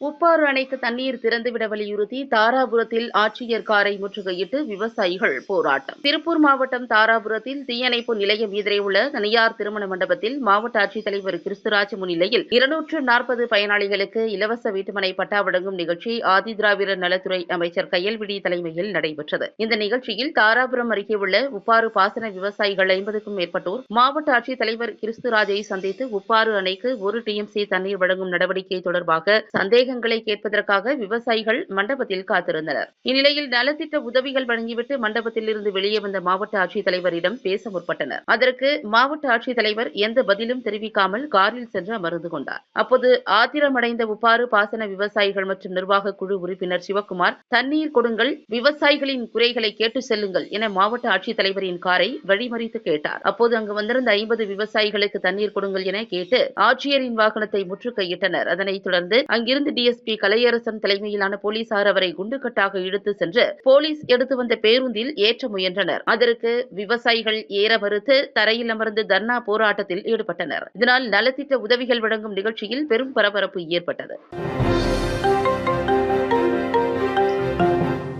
உப்பாறு அணைக்கு தண்ணீர் திறந்துவிட வலியுறுத்தி தாராபுரத்தில் ஆட்சியர் காரை முற்றுகையிட்டு விவசாயிகள் போராட்டம். திருப்பூர் மாவட்டம் தாராபுரத்தில் தீயணைப்பு நிலையம் எதிரே உள்ள தனியார் திருமண மண்டபத்தில் மாவட்ட ஆட்சித்தலைவர் கிறிஸ்துராஜ் முன்னிலையில் இருநூற்று நாற்பது பயனாளிகளுக்கு இலவச வீட்டுமனை பட்டா வழங்கும் நிகழ்ச்சி ஆதிதிராவிடர் நலத்துறை அமைச்சர் கையல்விடி தலைமையில் நடைபெற்றது. இந்த நிகழ்ச்சியில் தாராபுரம் அருகே உள்ள உப்பாறு பாசன விவசாயிகள் ஐம்பதுக்கும் மேற்பட்டோர் மாவட்ட ஆட்சித்தலைவர் கிறிஸ்துராஜை சந்தித்து உப்பாறு அணைக்கு ஒரு டிஎம்சி தண்ணீர் வழங்கும் நடவடிக்கை தொடர்பாக சந்தேக சந்தேகங்களை கேட்பதற்காக விவசாயிகள் மண்டபத்தில் காத்திருந்தனர். இந்நிலையில் நலத்திட்ட உதவிகள் வழங்கிவிட்டு மண்டபத்தில் இருந்து வெளியே வந்த மாவட்ட ஆட்சித்தலைவரிடம் பேச முற்பட்டனர். அதற்கு மாவட்ட ஆட்சித்தலைவர் எந்த பதிலும் தெரிவிக்காமல் காரில் சென்று அமர்ந்து கொண்டார். அப்போது ஆத்திரமடைந்த உப்பாறு பாசன விவசாயிகள் மற்றும் நிர்வாக குழு உறுப்பினர் சிவக்குமார் தண்ணீர் கொடுங்கள் விவசாயிகளின் குறைகளை கேட்டு செல்லுங்கள் என மாவட்ட ஆட்சித்தலைவரின் காரை வழிமறித்து கேட்டார். அப்போது அங்கு வந்திருந்த ஐம்பது விவசாயிகளுக்கு தண்ணீர் கொடுங்கள் என கேட்டு ஆட்சியரின் வாகனத்தை முற்றுகையிட்டனர். அதனைத் தொடர்ந்து அங்கிருந்து டிஎஸ்பி கலையரசன் தலைமையிலான போலீசார் அவரை குண்டுக்கட்டாக இழுத்து சென்று போலீஸ் எடுத்து வந்த பேருந்தில் ஏற்ற முயன்றனர். அதற்கு விவசாயிகள் ஏற மறுத்து தரையில் அமர்ந்து தர்ணா போராட்டத்தில் ஈடுபட்டனர். இதனால் நலத்திட்ட உதவிகள் வழங்கும் நிகழ்ச்சியில் பெரும் பரபரப்பு ஏற்பட்டது.